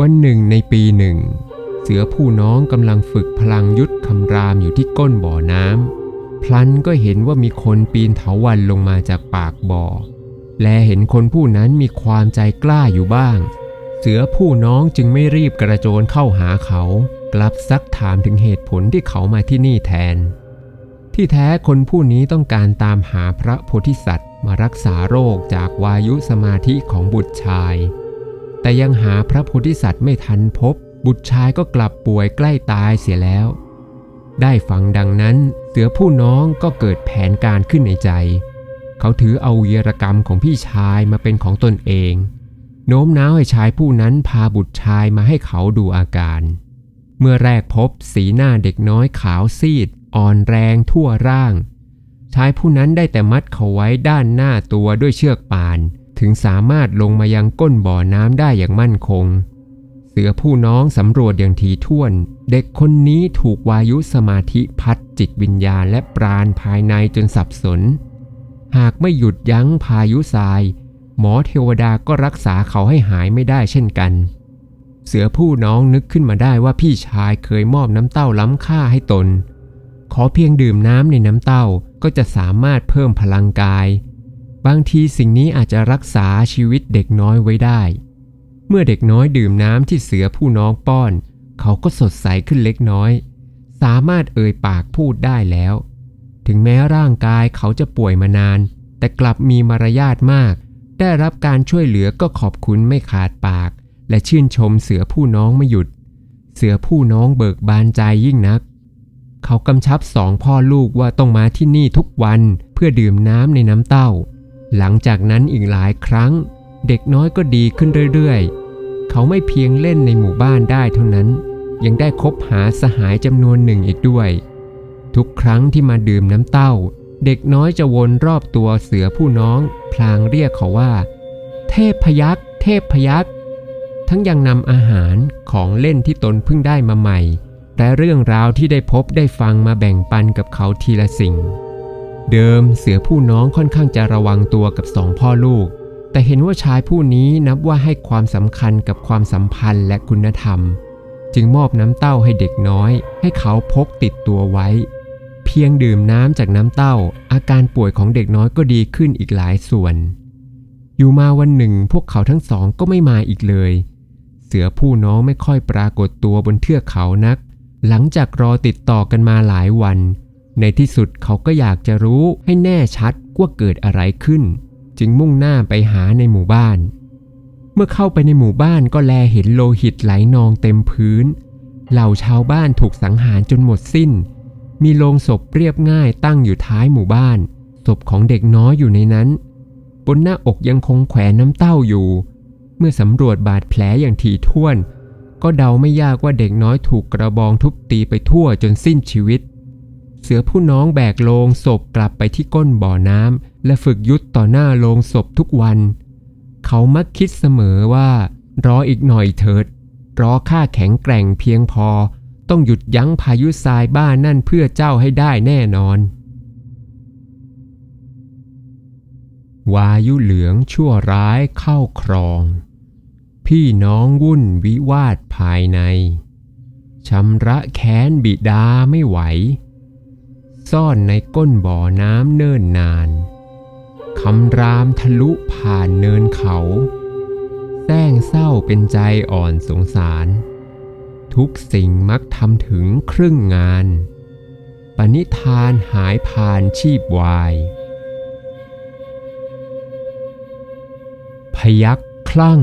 วันหนึ่งในปีหนึ่ง เสือผู้น้องกำลังฝึกพลังยุทธคำรามอยู่ที่ก้นบ่อน้ำพลันก็เห็นว่ามีคนปีนเถาวันลงมาจากปากบ่อ และเห็นคนผู้นั้นมีความใจกล้าอยู่บ้าง เสือผู้น้องจึงไม่รีบกระโจนเข้าหาเขา กลับซักถามถึงเหตุผลที่เขามาที่นี่แทน ที่แท้คนผู้นี้ต้องการตามหาพระโพธิสัตว์มารักษาโรคจากวายุสมาธิของบุตรชาย แต่ยังหาพระโพธิสัตว์ไม่ทันพบ บุตรชายก็กลับป่วยใกล้ตายเสียแล้ว ได้ฟังดังนั้นเสือผู้น้องก็เกิดแผนการขึ้นในใจ เขาถือเอาวียรกรรมของพี่ชายมาเป็นของตนเอง โน้มน้าวให้ชายผู้นั้นพาบุตรชายมาให้เขาดูอาการ เมื่อแรกพบสีหน้าเด็กน้อยขาวซีด อ่อนแรงทั่วร่าง ชายผู้นั้นได้แต่มัดเขาไว้ด้านหน้าตัวด้วยเชือกป่าน ถึงสามารถลงมายังก้นบ่อน้ำได้อย่างมั่นคง เสือผู้น้องสำรวจอย่างถี่ถ้วน เด็กคนนี้ถูกวายุสมาธิพัดจิตวิญญาณและปราณภายในจนสับสน หากไม่หยุดยั้งพายุทราย หมอเทวดาก็รักษาเขาให้หายไม่ได้เช่นกันเสือผู้น้องนึกขึ้นมาได้ว่าพี่ชายเคยมอบน้ำเต้าล้ำค่าให้ตน ขอเพียงดื่มน้ำในน้ำเต้าก็จะสามารถเพิ่มพลังกาย บางทีสิ่งนี้อาจจะรักษาชีวิตเด็กน้อยไว้ได้ เมื่อเด็กน้อยดื่มน้ำที่เสือผู้น้องป้อน เขาก็สดใสขึ้นเล็กน้อย สามารถเอ่ยปากพูดได้แล้ว ถึงแม้ร่างกายเขาจะป่วยมานาน แต่กลับมีมารยาทมาก ได้รับการช่วยเหลือก็ขอบคุณไม่ขาดปาก และชื่นชมเสือผู้น้องไม่หยุด เสือผู้น้องเบิกบานใจยิ่งนัก เขากำชับสองพ่อลูกว่าต้องมาที่นี่ทุกวันเพื่อดื่มน้ำในน้ำเต้า หลังจากนั้นอีกหลายครั้ง เด็กน้อยก็ดีขึ้นเรื่อยๆ เขาไม่เพียงเล่นในหมู่บ้านได้เท่านั้น ยังได้คบหาสหายจำนวนหนึ่งอีกด้วย ทุกครั้งที่มาดื่มน้ำเต้า เด็กน้อยจะวนรอบตัวเสือผู้น้อง พลางเรียกเขาว่า เทพพยักษ์เทพพยักษ์ทั้งยังนำอาหารของเล่นที่ตนเพิ่งได้มาใหม่ และเรื่องราวที่ได้พบได้ฟังมาแบ่งปันกับเขาทีละสิ่ง เดิมเสือผู้น้องค่อนข้างจะระวังตัวกับสองพ่อลูก แต่เห็นว่าชายผู้นี้นับว่าให้ความสำคัญกับความสัมพันธ์และคุณธรรม จึงมอบน้ำเต้าให้เด็กน้อย ให้เขาพกติดตัวไว้ เพียงดื่มน้ำจากน้ำเต้า อาการป่วยของเด็กน้อยก็ดีขึ้นอีกหลายส่วน อยู่มาวันหนึ่งพวกเขาทั้งสองก็ไม่มาอีกเลย เสือผู้น้องไม่ค่อยปรากฏตัวบนเทือกเขานัก หลังจากรอติดต่อกันมาหลายวัน ในที่สุดเขาก็อยากจะรู้ให้แน่ชัดว่าเกิดอะไรขึ้น จึงมุ่งหน้าไปหาในหมู่บ้าน เมื่อเข้าไปในหมู่บ้านก็แลเห็นโลหิตไหลนองเต็มพื้น เหล่าชาวบ้านถูกสังหารจนหมดสิ้น มีโลงศพเรียบง่ายตั้งอยู่ท้ายหมู่บ้าน ศพของเด็กน้อยอยู่ในนั้น บนหน้าอกยังคงแขวนน้ำเต้าอยู่ เมื่อสำรวจบาดแผลอย่างถี่ถ้วน ก็เดาไม่ยากว่าเด็กน้อยถูกกระบองทุบตีไปทั่วจนสิ้นชีวิต เสือผู้น้องแบกโลงศพกลับไปที่ก้นบ่อน้ำและฝึกยุทธต่อหน้าโลงศพทุกวัน เขามักคิดเสมอว่า รออีกหน่อยเถิด รอข้าแข็งแกร่งเพียงพอ ต้องหยุดยั้งพายุทรายบ้านนั่นเพื่อเจ้าให้ได้แน่นอน วายุเหลืองชั่วร้ายเข้าครอง พี่น้องวุ่นวิวาทภายในชำระแค้นบิดาไม่ไหว ซ่อนในก้นบ่อน้ำเนิ่นนานคำรามทะลุผ่านเนินเขาแซงเศร้าเป็นใจอ่อนสงสาร ทุกสิ่งมักทำถึงครึ่งงาน ปณิธานหายผ่านชีพวาย พยักคลั่ง